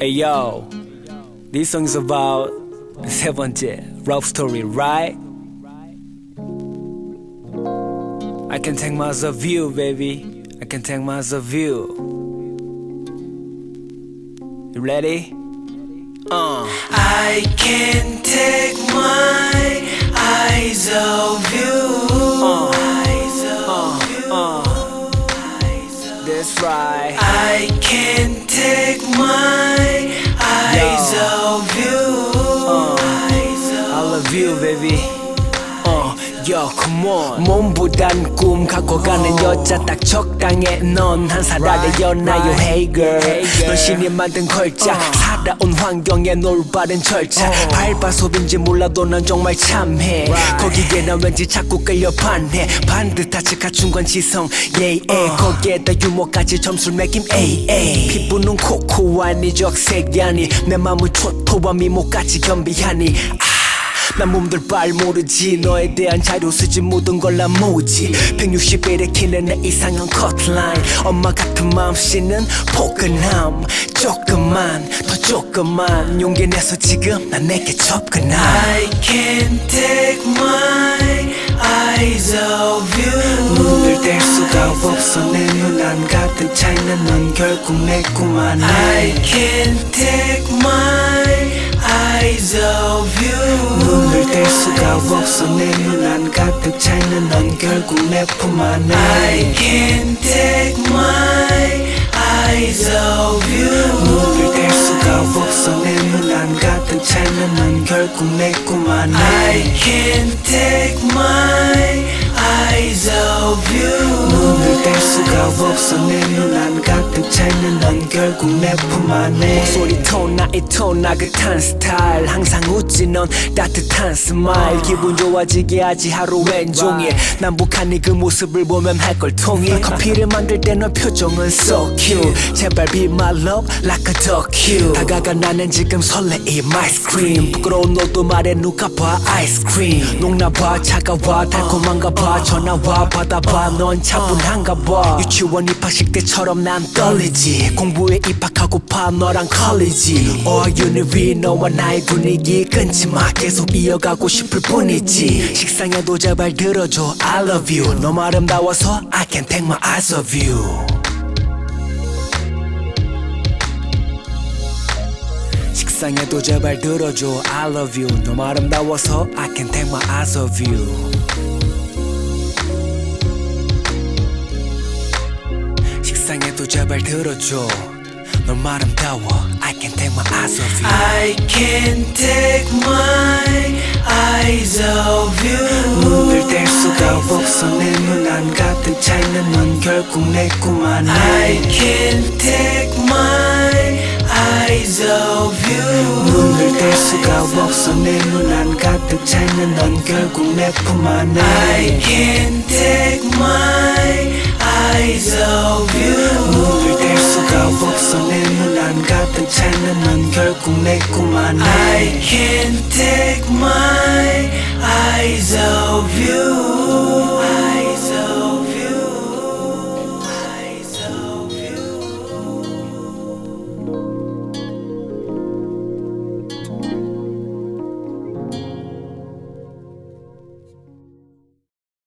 Hey yo, this is about seventh rough story, right? I can take my view, baby. I can take my view. you. You ready? Uh. I can take my I can't take my eyes off you. Eyes I love you, baby. Uh, yo, come on. 몸보단 꿈 갖고 가는 여자 딱 적당해. 넌한 사람의 연나요, hey girl. 넌 신이 만든 걸작. 살아온 환경에 올바른 절차. 밟아서 빈지 몰라도 넌 정말 참해. 거기에 난 왠지 자꾸 끌려 반해. 반듯하지 갖춘 건 지성, yeah, yeah. 거기에다 유머까지 점수를 매김, ay, ay. 피부는 코코하니 적색이 아니. 내 맘은 초토화 미모까지 겸비하니. 아. 난 몸둘 바를 모르지. 너에 대한 자료 쓰지 모든 걸 난 모으지. 160일에 키는 내 이상한 컷라인 엄마 같은 마음씨는 포근함. 조금만 더 조금만. 용기 내서 지금 난 내게 접근하 I can't take my eyes off you. 눈을 뗄 수가 없어. 내 눈안 가득 차 있는 넌 결국 내 꿈 안에. I can't take my eyes off you. 수가 없어 내 눈안 가득 차 있는 넌 결국 내 품 안에 I can't take my eyes off you. 눈을 뗄 수가 없어 내 눈안 가득 차 있는 넌 결국 내꿈 안에 I can't take my eyes off you. 눈을 뗄수 넌 결국 내품 안에 목소리 톤 나의 톤 나긋한 스타일. 항상 웃지 넌 따뜻한 스마일. 기분 좋아지게 하지 하루 왼종일. 남북한 이 그 모습을 보면 할 걸 통일. 커피를 만들 때 너 표정은 so cute. 제발 be my love like a duck 다가가 나는 지금 설레임 아이스크림 부끄러운 너도 말해 누가 봐 아이스크림 녹나봐 차가워 달콤한가 봐. 전화와 받아봐. 넌 차분한가 봐. 유치원 입학식 때처럼 난 떨리지. 공부에 입 학하고파 너랑 컬리지. You need 너와 나의 분위기. 끊지 마 계속 이어가고 싶을 뿐이지. 식상해도 제발 들어줘 I love you. 너무 아름다워서 I can't take my eyes off you. 식상해도 제발 들어줘 I love you. 너무 아름다워서 I can't take my eyes off you. 식상해도 제발 들어줘 너무 아름다워 I can't take my eyes off you I can't take my eyes off you. 눈을 뗄 수가 없어 내 눈 안 가득 차 있는 넌 결국 내 꿈 안에 I can't take my eyes off you. 눈을 뗄 수가 없어 내 눈 안 가득 차 있는 넌 결국 내 품 안에 I can't take her kumlek kumana I can't take my eyes off you. I